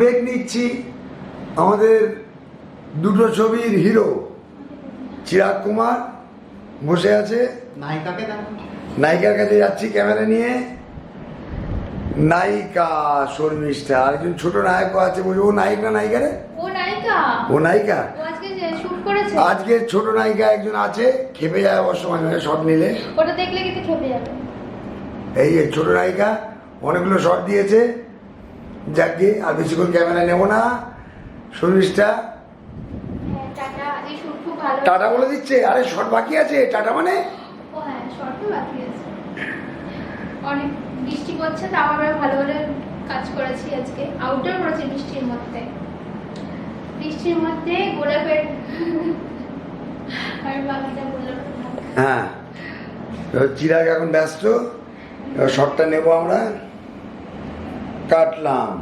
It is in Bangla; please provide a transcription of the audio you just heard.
ব্রেক নিচ্ছি। আমাদের দুটো ছবির হিরো চিরাগ কুমার বসে আছে। নায়িকাকে নায়িকার কাছে যাচ্ছি ক্যামেরা নিয়ে। নায়িকা শর্মিষ্ঠা আরেকজন ছোট নায়কও আছে বলছি ও নায়িক না নায়িকা রে? ও নায়িকা। ও নায়িকা? আজকে যে শুট করেছে। আজকে ছোট নায়িকা একজন আছে খেপে যায় অবশ্য মাঝে মাঝে শট নিলে। ওটা দেখলে কিন্তু খেপে যাবে। এই ছোট নায়িকা অনেকগুলো শট দিয়েছে। যাকে আর বেশিক্ষণ ক্যামেরা নেব না। হ্যাঁ টাটা বলে দিচ্ছে। আরে শট বাকি আছে। টাটা মানে? হ্যাঁ বাকি আছে। অনেক বৃষ্টি পড়ছে তা আমরা ভালো ভালো কাজ করেছি আজকে। আউটডোর করেছি বৃষ্টির মধ্যে। বৃষ্টির মধ্যে গোলাপের আর বাকিটা গোলাপের হ্যাঁ। চিরাগ এখন ব্যস্ত। এবার শটটা নেব আমরা। কাটলাম